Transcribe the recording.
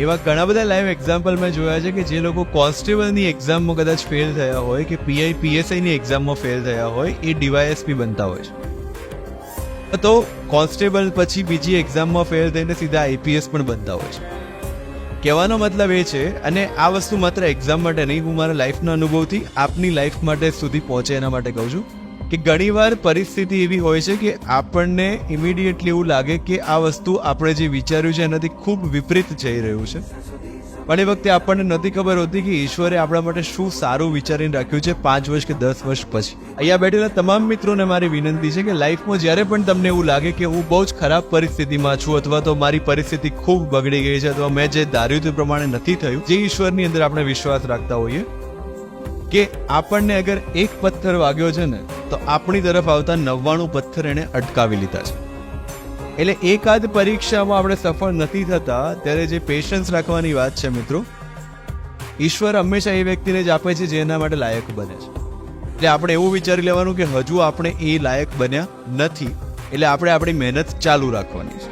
એવા ઘણા બધા લાઈવ એક્ઝામ્પલ મેં જોયા છે કે જે લોકો કોન્સ્ટેબલની એક્ઝામમાં કદાચ ફેલ થયા હોય કે પીઆઈ પીએસઆઈની એક્ઝામમાં ફેલ થયા હોય, એ ડીવાયએસપી બનતા હોય છે. તો કોન્સ્ટેબલ પછી બીજી એક્ઝામમાં ફેલ થઈને સીધા આઈપીએસ પણ બનતા હોય છે. કહેવાનો મતલબ એ છે, અને આ વસ્તુ માત્ર એક્ઝામ માટે નહીં, હું મારા લાઈફના અનુભવથી આપની લાઈફ માટે સુધી પહોંચે એના માટે કહું છું. કે ઘણીવાર પરિસ્થિતિ એવી હોય છે કે આપણને ઇમિડિયેટલી એવું લાગે કે આ વસ્તુ આપણે જે વિચાર્યું છે એનાથી ખૂબ વિપરીત જઈ રહ્યું છે. પણ એ વખતે આપણને નથી ખબર હોતી કે ઈશ્વરે આપણા માટે શું સારું વિચારીને રાખ્યું છે પાંચ વર્ષ કે દસ વર્ષ પછી. અહીંયા બેઠેલા તમામ મિત્રોને મારી વિનંતી છે કે લાઈફમાં જ્યારે પણ તમને એવું લાગે કે હું બહુ જ ખરાબ પરિસ્થિતિમાં છું અથવા તો મારી પરિસ્થિતિ ખૂબ બગડી ગઈ છે અથવા મેં જે ધાર્યું તે પ્રમાણે નથી થયું, જે ઈશ્વરની અંદર આપણે વિશ્વાસ રાખતા હોઈએ, કે આપણને અગર એક પથ્થર વાગ્યો છે ને તો આપણી તરફ આવતા નવ્વાણું પથ્થર એને અટકાવી લીધા છે. એટલે એકાદ પરીક્ષામાં આપણે સફળ નથી થતા, ત્યારે જે પેશન્સ રાખવાની વાત છે મિત્રો, ઈશ્વર હંમેશા એ વ્યક્તિને જ આપે છે જે એના માટે લાયક બને છે. એટલે આપણે એવું વિચારી લેવાનું કે હજુ આપણે એ લાયક બન્યા નથી, એટલે આપણે આપણી મહેનત ચાલુ રાખવાની છે.